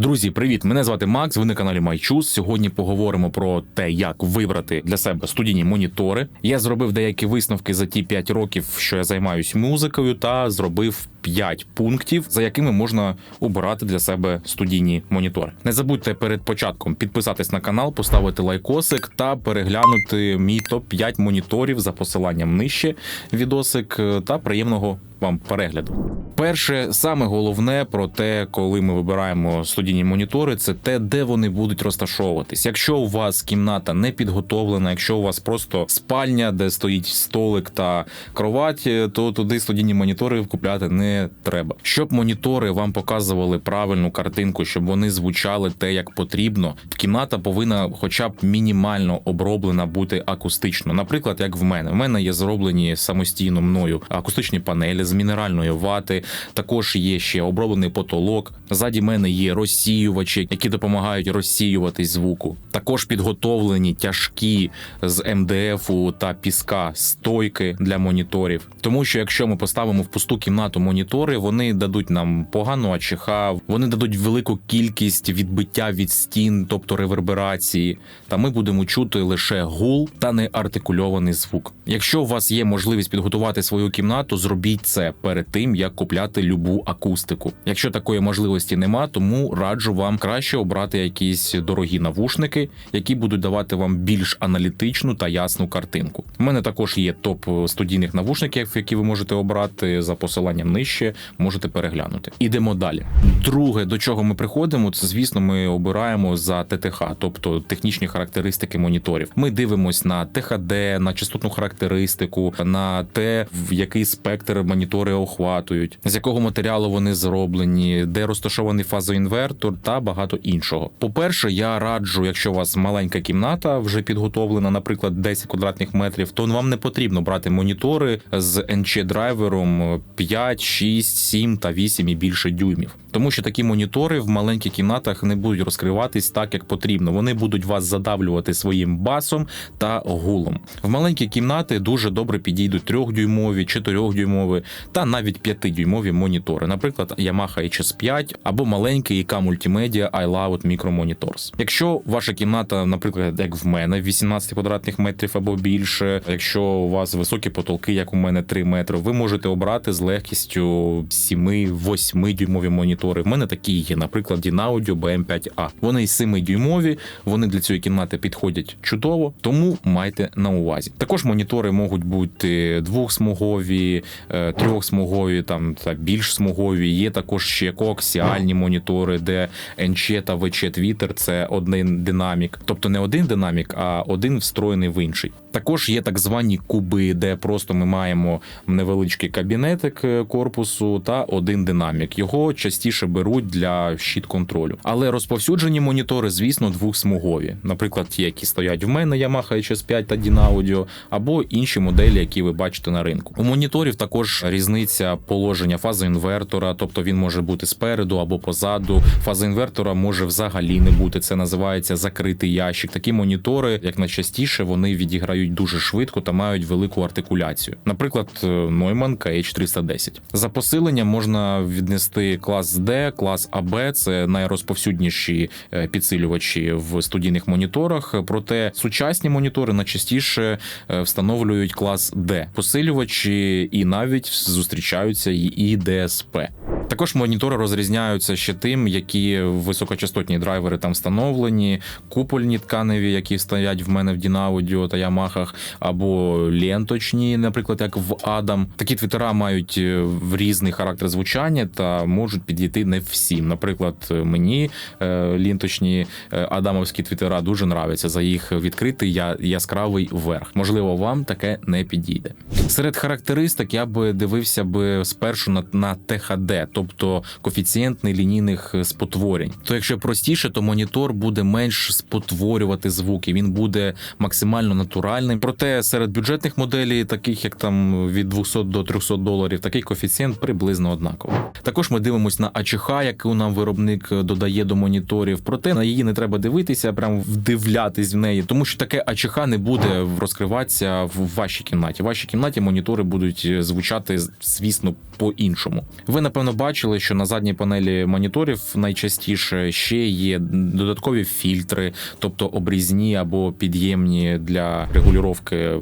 Друзі, привіт! Мене звати Макс. Ви на каналі Майчус. Сьогодні поговоримо про те, як вибрати для себе студійні монітори. Я зробив деякі висновки за ті 5 років, що я займаюсь музикою, та зробив 5 пунктів, за якими можна обирати для себе студійні монітори. Не забудьте перед початком підписатись на канал, поставити лайкосик та переглянути мій топ 5 моніторів за посиланням нижче. Відосик та приємного вам перегляду. Перше, саме головне про те, коли ми вибираємо студійні монітори, це те, де вони будуть розташовуватись. Якщо у вас кімната не підготовлена, якщо у вас просто спальня, де стоїть столик та кровать, то туди студійні монітори купляти не треба. Щоб монітори вам показували правильну картинку, щоб вони звучали те, як потрібно. Кімната повинна, хоча б мінімально оброблена бути акустично. Наприклад, як в мене, в мене є зроблені самостійно мною акустичні панелі з мінеральної вати. Також є ще оброблений потолок. Ззаді мене є розсіювачі, які допомагають розсіювати звуку. Також підготовлені тяжкі з МДФу та піска стойки для моніторів. Тому що якщо ми поставимо в пусту кімнату монітори, вони дадуть нам погану АЧХ, вони дадуть велику кількість відбиття від стін, тобто реверберації. Та ми будемо чути лише гул та неартикульований звук. Якщо у вас є можливість підготувати свою кімнату, зробіть це перед тим, як купляти любу акустику. Якщо такої можливості нема, тому раджу вам краще обрати якісь дорогі навушники, які будуть давати вам більш аналітичну та ясну картинку. У мене також є топ студійних навушників, які ви можете обрати за посиланням нижче. Можете переглянути. Ідемо далі. Друге, до чого ми приходимо, це звісно, ми обираємо за ТТХ, тобто технічні характеристики моніторів. Ми дивимось на ТХД, на частотну характеристику, на те, в який спектр монітори охватують, з якого матеріалу вони зроблені, де розташований фазоінвертор та багато іншого. По-перше, я раджу, якщо у вас маленька кімната вже підготовлена, наприклад, 10 квадратних метрів, то вам не потрібно брати монітори з NC драйвером 5, 6, 7 та 8 і більше дюймів. Тому що такі монітори в маленьких кімнатах не будуть розкриватись так, як потрібно. Вони будуть вас задавлювати своїм басом та гулом. В маленькі кімнати дуже добре підійдуть 3-дюймові, 4-дюймові та навіть 5-дюймові монітори, наприклад, Yamaha HS5 або маленький IK Multimedia iLoud Micro Monitors. Якщо ваша кімната, наприклад, як в мене, 18 квадратних метрів або більше, якщо у вас високі потолки, як у мене 3 метри, ви можете обрати з легкістю 7-8 дюймові монітори. В мене такі є, наприклад, Dynaudio BM5A. Вони 7 дюймові, вони для цієї кімнати підходять чудово, тому майте на увазі. Також монітори можуть бути двохсмугові, е, трьохсмугові, там та більш смугові. Є також ще коаксіальні монітори, де NC та VC твітер це один динамік, тобто не один динамік, а один встроєний в інший. Також є так звані куби, де просто ми маємо невеличкий кабінетик е, корпусу та один динамік. Його частіше беруть для щит контролю. Але розповсюджені монітори, звісно, двохсмугові. Наприклад, ті, які стоять в мене, Yamaha HS5 та Dynaudio, або інші моделі, які ви бачите на ринку. У моніторів також різниця положення фази інвертора, тобто він може бути спереду або позаду. Фаза інвертора може взагалі не бути. Це називається закритий ящик. Такі монітори, як найчастіше, вони відіграють дуже швидко та мають велику артикуляцію. Наприклад, Neumann KH310. За посиленням можна віднести клас D, клас AB, це найрозповсюдніші е, підсилювачі в студійних моніторах. Проте сучасні монітори найчастіше е, встановлюють клас D. посилювачі і навіть зустрічаються і DSP. Також монітори розрізняються ще тим, які високочастотні драйвери там встановлені, купольні тканеві, які стоять в мене в Dynaudio та Ямахах, або ленточні, наприклад, як в Адам. Такі твітера мають е, в різний характер звучання та можуть підійти не всім. Наприклад, мені е, ленточні е, адамовські твітера дуже нравляться за їх відкритий яскравий верх. Можливо, вам таке не підійде. Серед характеристик я би дивився би спершу на, на ТХД тобто коефіцієнт нелінійних спотворень. То якщо простіше, то монітор буде менш спотворювати звуки, він буде максимально натуральним. Проте серед бюджетних моделей, таких як там від 200 до 300 доларів, такий коефіцієнт приблизно однаковий. Також ми дивимося на АЧХ, яку нам виробник додає до моніторів. Проте на її не треба дивитися, прям вдивлятись в неї, тому що таке АЧХ не буде розкриватися в вашій кімнаті. В вашій кімнаті монітори будуть звучати, звісно, по іншому. Ви напевно бачите бачили, що на задній панелі моніторів найчастіше ще є додаткові фільтри, тобто обрізні або під'ємні для регулювання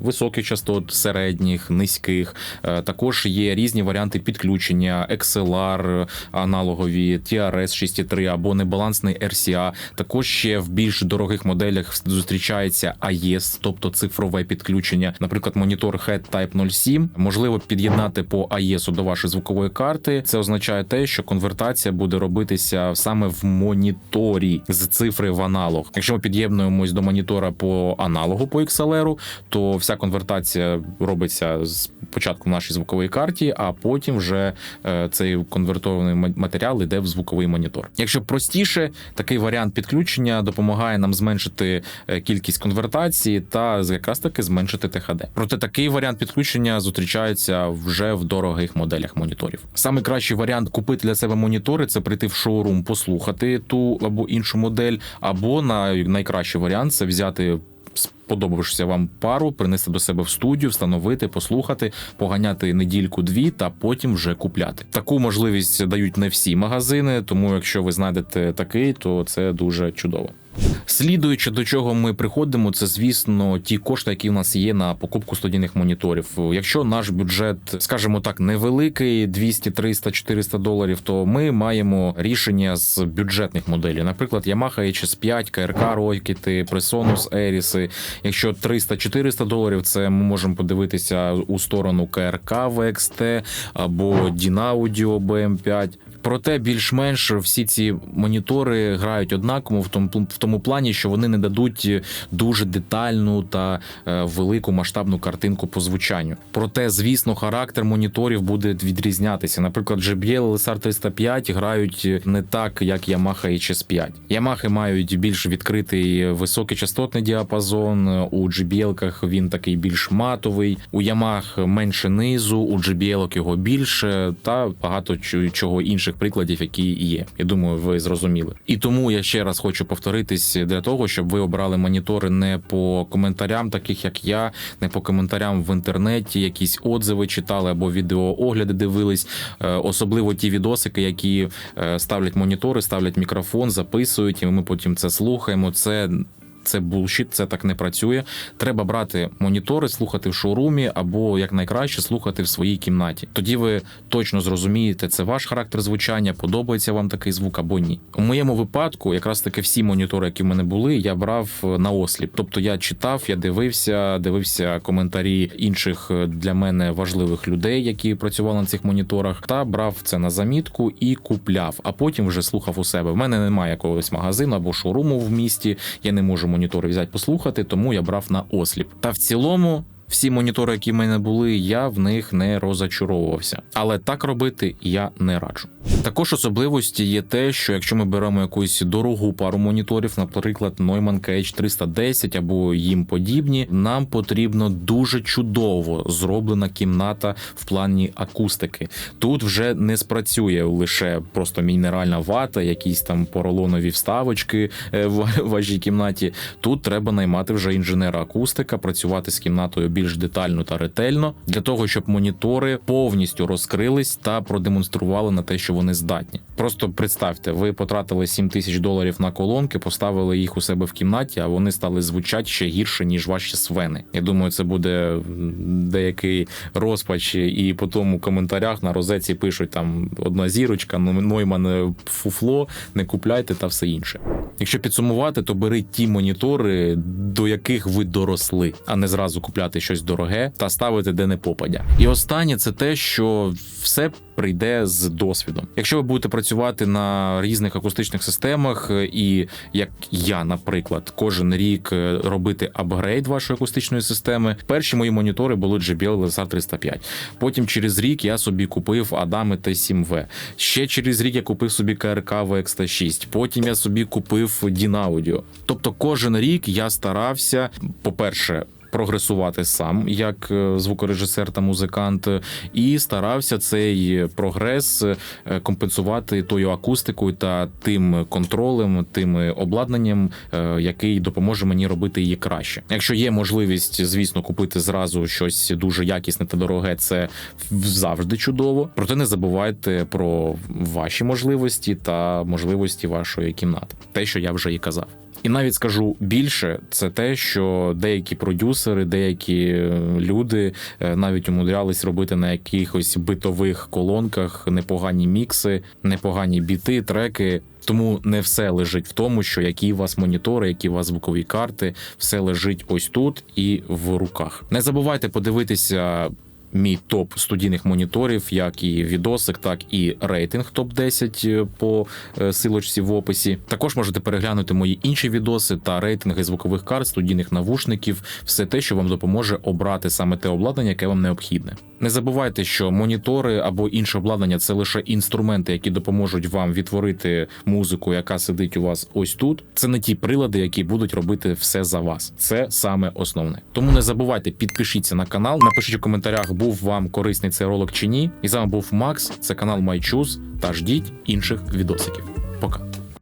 високих частот, середніх, низьких. Е, Також є різні варіанти підключення, XLR аналогові, TRS 6.3 або небалансний RCA. Також ще в більш дорогих моделях зустрічається AES, тобто цифрове підключення. Наприклад, монітор Head Type 07 можливо під'єднати по AES до вашої звукової карти. Це означає те, що конвертація буде робитися саме в моніторі з цифри в аналог. Якщо ми під'єднуємось до монітора по аналогу по XLR, то вся конвертація робиться з початку в нашій звуковій карті, а потім вже е, цей конвертований матеріал йде в звуковий монітор. Якщо простіше, такий варіант підключення допомагає нам зменшити е, кількість конвертації та якраз таки зменшити ТХД. Проте такий варіант підключення зустрічається вже в дорогих моделях моніторів. Саме кращий варіант купити для себе монітори це прийти в шоурум, послухати ту або іншу модель, або на найкращий варіант це взяти. Сподобавшися вам пару, принести до себе в студію, встановити, послухати, поганяти недільку-дві та потім вже купляти. Таку можливість дають не всі магазини, тому якщо ви знайдете такий, то це дуже чудово. Слідуючи до чого ми приходимо, це звісно ті кошти, які в нас є на покупку студійних моніторів. Якщо наш бюджет, скажімо так, невеликий 200, 300, 400 доларів, то ми маємо рішення з бюджетних моделей. Наприклад, Yamaha HS5, КРК Rokit, Presonus Eris. Якщо 300-400 доларів, це ми можемо подивитися у сторону КРК VXT або Dynaudio BM5. Проте більш-менш всі ці монітори грають однаково в тому в тому плані, що вони не дадуть дуже детальну та е, велику масштабну картинку по звучанню. Проте, звісно, характер моніторів буде відрізнятися. Наприклад, JBL LSR 305 грають не так, як Yamaha HS5. Yamaha мають більш відкритий високий частотний діапазон. У JBL-ках він такий більш матовий. У Yamaha менше низу, у JBL його більше, та багато чого інших прикладів, які є. Я думаю, ви зрозуміли. І тому я ще раз хочу повторитись для того, щоб ви обрали монітори не по коментарям, таких як я, не по коментарям в інтернеті, якісь отзиви читали або відеоогляди дивились, Е, особливо ті відосики, які е, ставлять монітори, ставлять мікрофон, записують, і ми потім це слухаємо. Це це булшіт, це так не працює. Треба брати монітори, слухати в шоурумі, або як найкраще слухати в своїй кімнаті. Тоді ви точно зрозумієте, це ваш характер звучання, подобається вам такий звук або ні. У моєму випадку, якраз таки всі монітори, які в мене були, я брав на осліп. Тобто я читав, я дивився, дивився коментарі інших е, для мене важливих людей, які працювали на цих моніторах, та брав це на замітку і купляв, а потім вже слухав у себе. В мене немає якогось магазину або шоуруму в місті. Я не можу монітори взяти послухати, тому я брав на осліп. Та в цілому. Всі монітори, які в мене були, я в них не розочаровувався. Але так робити я не раджу. Також особливості є те, що якщо ми беремо якусь дорогу пару моніторів, наприклад, Neumann KH310 або їм подібні, нам потрібно дуже чудово зроблена кімната в плані акустики. Тут вже не спрацює лише просто мінеральна вата, якісь там поролонові вставочки е, в вашій кімнаті. Тут треба наймати вже інженера акустика, працювати з кімнатою більш детально та ретельно для того, щоб монітори повністю розкрились та продемонстрували на те, що вони здатні. Просто представте, ви потратили 7 тисяч доларів на колонки, поставили їх у себе в кімнаті, а вони стали звучати ще гірше ніж ваші свени. Я думаю, це буде деякий розпач, і потім у коментарях на розетці пишуть там одна зірочка, Нойман е, фуфло, не купляйте та все інше. Якщо підсумувати, то беріть ті монітори, до яких ви доросли, а не зразу купляти щось дороге та ставити де не попадя. І останнє це те, що все прийде з досвідом. Якщо ви будете працювати на різних акустичних системах, е, і як я, наприклад, кожен рік е, робити апгрейд вашої акустичної системи, перші мої монітори були JBL LSR 305. Потім через рік я собі купив Adame T7V. Ще через рік я купив собі КРК VXT6. Потім я собі купив Dynaudio. Тобто кожен рік я старався, по-перше, прогресувати сам як е, звукорежисер та музикант, і старався цей прогрес е, компенсувати тою акустикою та тим контролем, тим обладнанням, е, який допоможе мені робити її краще. Якщо є можливість, звісно, купити зразу щось дуже якісне та дороге, це завжди чудово. Проте не забувайте про ваші можливості та можливості вашої кімнати, те, що я вже і казав. І навіть скажу більше, це те, що деякі продюсери, деякі е, люди е, навіть умудрялись робити на якихось битових колонках непогані мікси, непогані біти, треки. Тому не все лежить в тому, що які у вас монітори, які у вас звукові карти, все лежить ось тут і в руках. Не забувайте подивитися. Мій топ студійних моніторів, як і відосик, так і рейтинг топ 10 по е, силочці в описі. Також можете переглянути мої інші відоси та рейтинги звукових карт, студійних навушників, все те, що вам допоможе обрати саме те обладнання, яке вам необхідне. Не забувайте, що монітори або інше обладнання це лише інструменти, які допоможуть вам відтворити музику, яка сидить у вас ось тут. Це не ті прилади, які будуть робити все за вас. Це саме основне. Тому не забувайте, підпишіться на канал, напишіть у коментарях, був вам корисний цей ролик чи ні. І з вами був Макс. Це канал MyChoose, та ждіть інших відосиків. Пока.